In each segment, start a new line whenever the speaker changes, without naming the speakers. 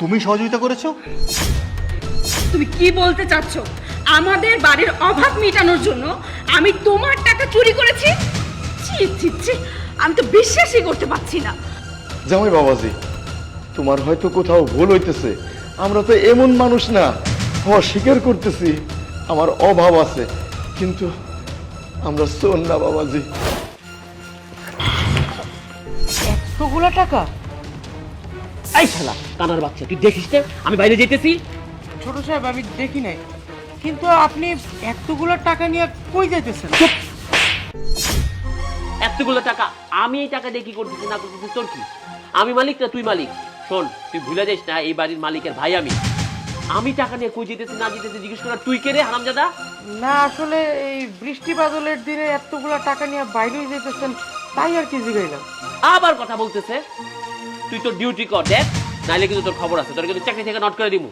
তুমি সহযোগিতা করেছ?
তুমি কি বলতে চাচ্ছ? আমাদের বাড়ির অভাব মেটানোর জন্য আমি তোমার টাকা চুরি করেছি? ছি ছি ছি আমি তো বিশ্বাসই করতে পারছি না।
জামাই বাবাজি তোমার হয়তো কোথাও ভুল হইতেছে। আমরা তো এমন মানুষ না অস্বীকার করতেছি আমার অভাব আছে। কিন্তু আমরা শোন না বাবাজি।
এতগুলো টাকা?
এই শালা কানার বাচ্চা তুই দেখিস না? আমি বাইরে যেতেছি।
ছোট সাহেব আমি দেখি নাই। কিন্তু আপনি এতগুলো টাকা নিয়ে কই যাইতেছেন?
এতগুলো টাকা আমি এই টাকা দিয়ে কি করতেছি না করতেছি তোর কি? আমি মালিক না তুই মালিক? শোন তুই ভুলে যাস না এই বাড়ির মালিকের ভাই আমি। আমি টাকা নিয়ে কই যেতেছি না যেতেছি জিজ্ঞেস করা তুই কে রে হারামজাদা?
না আসলে এই বৃষ্টি বাদলের দিনে এতগুলো টাকা নিয়ে বাইরে যাইতেছেন তাই আর কি জিগাইলাম?
আবার কথা বলতেছে? তুই তোর ডিউটি কর দেখ। নাইলে কিন্তু তোর খবর আছে তোর কিন্তু চাকরি থেকে নট করে দিমু।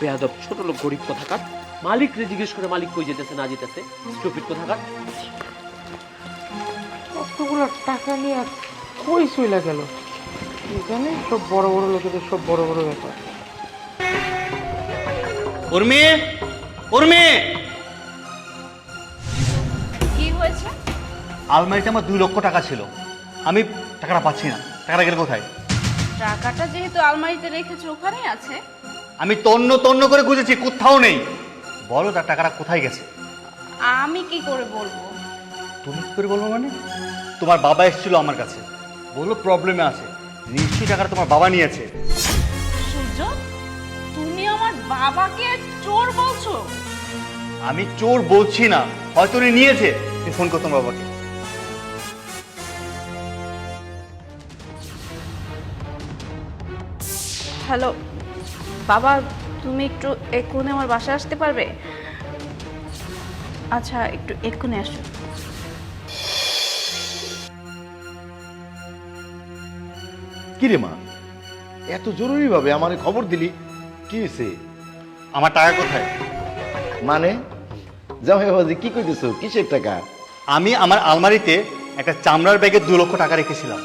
বেয়াদব ছোট লোক গরিব কোথাকার। মালিক রে জিজ্ঞেস করে মালিক কই যেতেছে না যেতেছে। স্টুপিড কোথাকার।
এতগুলো টাকা নিয়ে কই চইলা গেল? জানি সব বড় বড় লোকেদের সব বড় বড় ব্যাপার।
উর্মি! উর্মি!
কি হয়েছে?
আলমারিতে আমার দুই লক্ষ টাকা ছিল। আমি টাকাটা পাচ্ছি না। টাকাটা গেলে কোথায়?
টাকাটা যেহেতু আলমারিতে রেখেছো ওখানেই আছে।
আমি তন্ন তন্ন করে খুঁজেছি কোথাও নেই। বলো তার টাকাটা কোথায় গেছে?
আমি কি করে বলব?
তুমি কি করে বলব মানে? তোমার বাবা এসেছিল আমার কাছে। বলল প্রবলেমে আছে। নিশ্চয়ই টাকাটা তোমার বাবা নিয়েছে।
সূর্য তুমি আমার বাবাকে চোর বলছো?
আমি চোর বলছি না। হয়তো উনি নিয়েছে। ফোন করো তোমার বাবাকে।
হ্যালো বাবা তুমি একটু এক্ষুনি আমার বাসায় আসতে পারবে? আচ্ছা একটু এক্ষুনি আসো।
কি রে মা? এত জরুরি ভাবে আমার খবর দিলি? কি হয়েছে
আমার টাকা কোথায়?
মানে? জামাই বাবাজি কি কইতেছো? কিসের টাকা?
আমি আমার আলমারিতে একটা চামড়ার ব্যাগে দু লক্ষ টাকা রেখেছিলাম।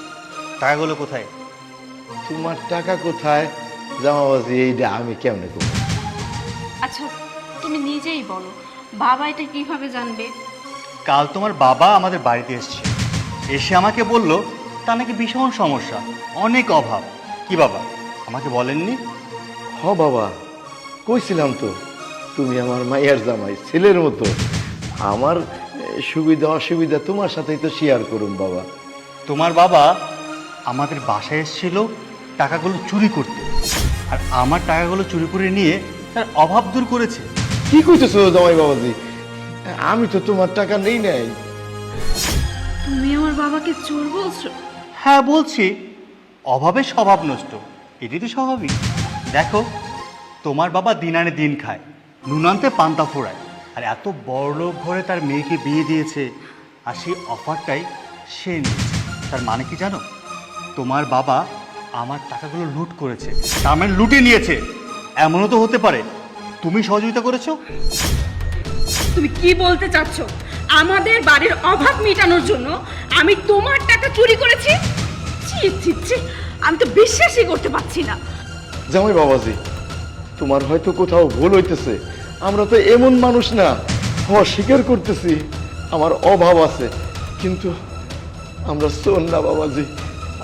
টাকাগুলো কোথায়?
তোমার টাকা কোথায়? জামা বাবাজি এইটা আমি কেমনে করব?
আচ্ছা তুমি নিজেই বলো বাবা এটা কীভাবে জানবে?
কাল তোমার বাবা আমাদের বাড়িতে এসেছে। এসে আমাকে বলল তা নাকি ভীষণ সমস্যা অনেক অভাব। কি বাবা আমাকে বলেননি?
হ বাবা কইছিলাম তো তুমি আমার মায়ের জামাই ছেলের মতো। আমার সুবিধা অসুবিধা তোমার সাথেই তো শেয়ার করুন বাবা।
তোমার বাবা আমাদের বাসায় এসেছিল টাকাগুলো চুরি করতে। আর আমার টাকাগুলো চুরি করে নিয়ে তার অভাব দূর করেছে।
কি কইতেছো জামাই বাবাজি? আমি তো তোমার টাকা নেই নাই।
তুমি আমার বাবাকে চোর বলছো?
হ্যাঁ বলছি অভাবে স্বভাব নষ্ট। এটি তো স্বাভাবিক। দেখো তোমার বাবা দিন আনে দিন খায় নুনান্তে পান্তা ফোড়ায়। আর এত বড়লোক ঘরে তার মেয়েকে বিয়ে দিয়েছে আর সেই অফারটাই সে নিয়েছে। তার মানে কি জানো? তোমার বাবা আমার টাকাগুলো লুট করেছে তার মানে লুটে নিয়েছে। এমনও তো হতে পারে। তুমি সহযোগিতা করেছ?
তুমি কি বলতে চাচ্ছ? আমাদের বাড়ির অভাব মেটানোর জন্য আমি তোমার টাকা চুরি করেছি? ছি ছি ছি আমি তো বিশ্বাসই করতে পারছি না।
জামাই বাবাজি তোমার হয়তো কোথাও ভুল হইতেছে। আমরা তো এমন মানুষ না অস্বীকার করতেছি। আমার অভাব আছে কিন্তু আমরা শোন না বাবাজি।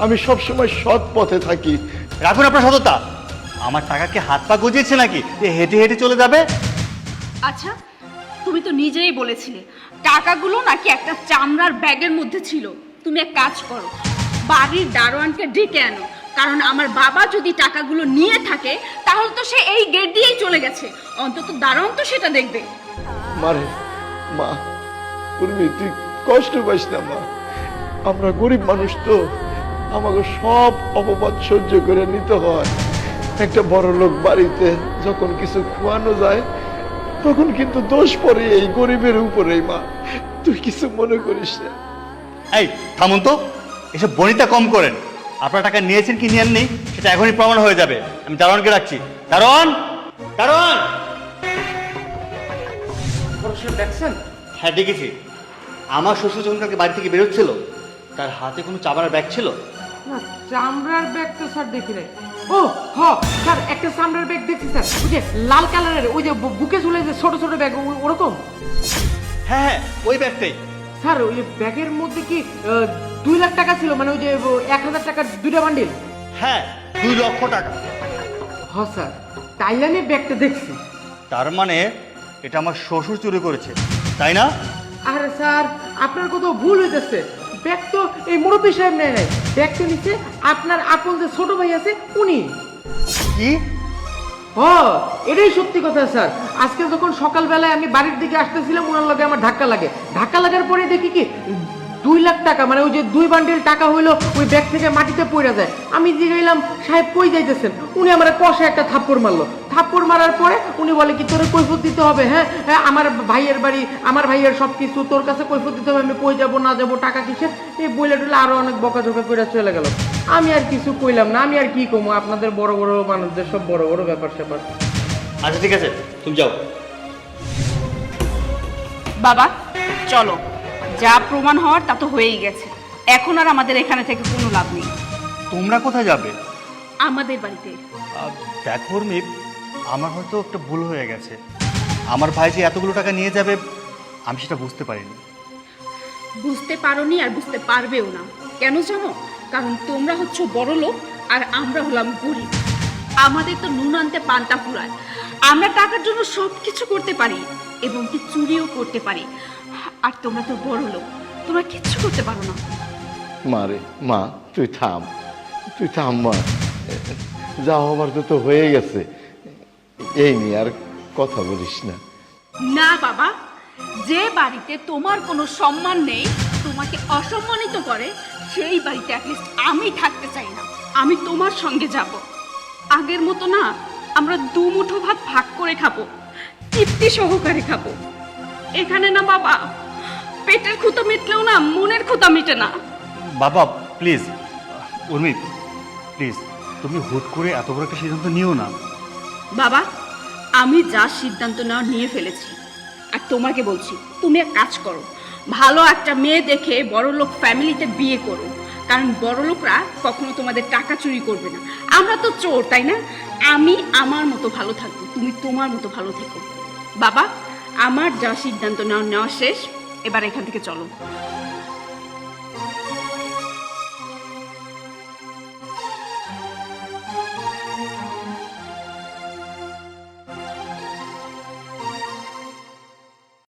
আমি সবসময় সৎ পথে থাকি।
রাখুন আপনার সততা। আমার টাকাকে হাত পা গজিয়েছে নাকি? যে হেঁটে হেঁটে চলে যাবে?
আচ্ছা তুমি তো নিজেই বলেছিলে টাকাগুলো নাকি একটা চামড়ার ব্যাগের মধ্যে ছিল। তুমি এক কাজ করো বাড়ির দারোয়ানকে ডেকে আনো। কারণ আমার বাবা যদি টাকাগুলো নিয়ে থাকে তাহলে তো সে এই গেট দিয়েই চলে গেছে। অন্তত দারোয়ান তো সেটা দেখবে।
মারে মা উর্মি তুই কষ্ট পাইস না মা। আমরা গরিব মানুষ তো। আমাকে সব অপবাদ সহ্য করে নিতে হয়। একটা বড় লোক বাড়িতে যখন কিছু খোয়ানো যায় তখন কিন্তু দোষ পড়ে এই গরিবের উপরেই মা। তুই কিছু মনে করিস না।
এই থামুন তো। এসব বনিতা কম করেন। আপনার টাকা নিয়েছেন কি নিয়েন নেই সেটা এখনই প্রমাণ হয়ে যাবে। আমি দারোয়ানকে রাখছি দারোয়ান! দারোয়ান!
দেখছেন?
হ্যাঁ ডেকেছি আমার শ্বশুর যখন কালকে বাড়ি থেকে বেরোচ্ছিল তার হাতে কোনো চামড়ার ব্যাগ ছিল।
না চামড়ার ব্যাগ তো স্যার দেখি নাই। ও হ স্যার একটা সামনের ব্যাগ দেখছি স্যার। ওই যে লাল কালারের ওই যে বুকে ঝুলে যে ছোট ছোট ব্যাগ ওরকম?
হ্যাঁ হ্যাঁ ওই ব্যাগটাই।
স্যার ওই ব্যাগের মধ্যে কি দুই লাখ টাকা ছিল? মানে ওই যে এক হাজার টাকার দুইটা বান্ডিল?
হ্যাঁ দুই লক্ষ টাকা।
হ স্যার তাইলে আমি ব্যাগটা দেখছি।
তার মানে এটা আমার শ্বশুর চুরি করেছে তাই না?
আরে স্যার আপনার কোথাও ভুল হইতেছে। ব্যাগ তো এই মুরব্বী সাহেব নেয় নাই। ব্যাগ তো নিচ্ছে আপনার আপন যে ছোট ভাই আছে উনি।
কি?
ও এটাই সত্যি কথা স্যার। আজকে যখন সকালবেলায় আমি বাড়ির দিকে আসতেছিলাম ওনার লগে আমার ধাক্কা লাগে। ধাক্কা লাগার পরে দেখি কি দুই লাখ টাকা মানে ওই যে দুই বান্ডিল টাকা হইল ওই ব্যাগ থেকে মাটিতে পড়ে যায়। আমি জিগাইলাম সাহেব কই যাইতেছেন? উনি আমার কষে একটা থাপ্পড় মারলো। থাপ্পড় মারার পরে উনি বলে কি তোরে কৈফত দিতে হবে হ্যাঁ? হ্যাঁ আমার ভাইয়ের বাড়ি আমার ভাইয়ের সব কিছু তোর কাছে কৈফত দিতে হবে আমি কই যাব না যাব টাকা কিসের? এই বইলে টুলে আরও অনেক বকাঝকা করে চলে গেল। আমি আর কিছু কইলাম না আমি আর কি কমো? আপনাদের বড় বড় মানুষদের সব বড় বড় ব্যাপার স্যাপার।
আচ্ছা ঠিক আছে তুমি যাও।
বাবা চলো। যা প্রমাণ হওয়ার তা তো হয়েই গেছে। এখন আর আমাদের এখানে থেকে কোনো লাভ নেই।
তোমরা কোথায় যাবে?
আমাদের বাড়িতে।
দেখো উর্মি আমার হয়তো একটা ভুল হয়ে গেছে। আমার ভাই যে এতগুলো টাকা নিয়ে যাবে আমি সেটা বুঝতে পারিনি।
বুঝতে পারোনি আর বুঝতে পারবেও না। কেন জানো? কারণ তোমরা হচ্ছে বড় লোক আর আমরা হলাম গরিব। আমাদের তো নুন আনতে পান্তা ফুরায় আমরা টাকার জন্য সব কিছু করতে পারি এবং কি চুরিও করতে পারি। আর তোমরা তো বড় লোক। তোমরা কিচ্ছু করতে পারো না।
মা রে মা তুই থাম। তুই থাম মা। যা হবার তো তো হয়ে গেছে। এই নিয়ে আর কথা বলিস না।
না বাবা যে বাড়িতে তোমার কোনো সম্মান নেই তোমাকে অসম্মানিত করে সেই বাড়িতে অ্যাটলিস্ট আমি থাকতে চাই না। আমি তোমার সঙ্গে যাব। আগের মতো না আমরা দু মুঠো ভাত ভাগ করে খাব তৃপ্তি সহকারে খাব। এখানে না বাবা পেটের খুঁতো মিটলেও না মনের খুঁতা মিটে না।
বাবা প্লিজ উর্মি প্লিজ তুমি হুট করে এত বড় একটা সিদ্ধান্ত নিও না।
বাবা, আমি যা সিদ্ধান্ত নেওয়া নিয়ে ফেলেছি। আর তোমাকে বলছি, তুমি এক কাজ করো। ভালো একটা মেয়ে দেখে বড়লোক ফ্যামিলিতে বিয়ে করো। কারণ বড়লোকরা কখনো তোমাদের টাকা চুরি করবে না। আমরা তো চোর, তাই না? আমি আমার মতো ভালো থাকব, তুমি তোমার মতো ভালো থেকো। বাবা, আমার যা সিদ্ধান্ত নেওয়া নেওয়া শেষ। এবার এখান থেকে চলো।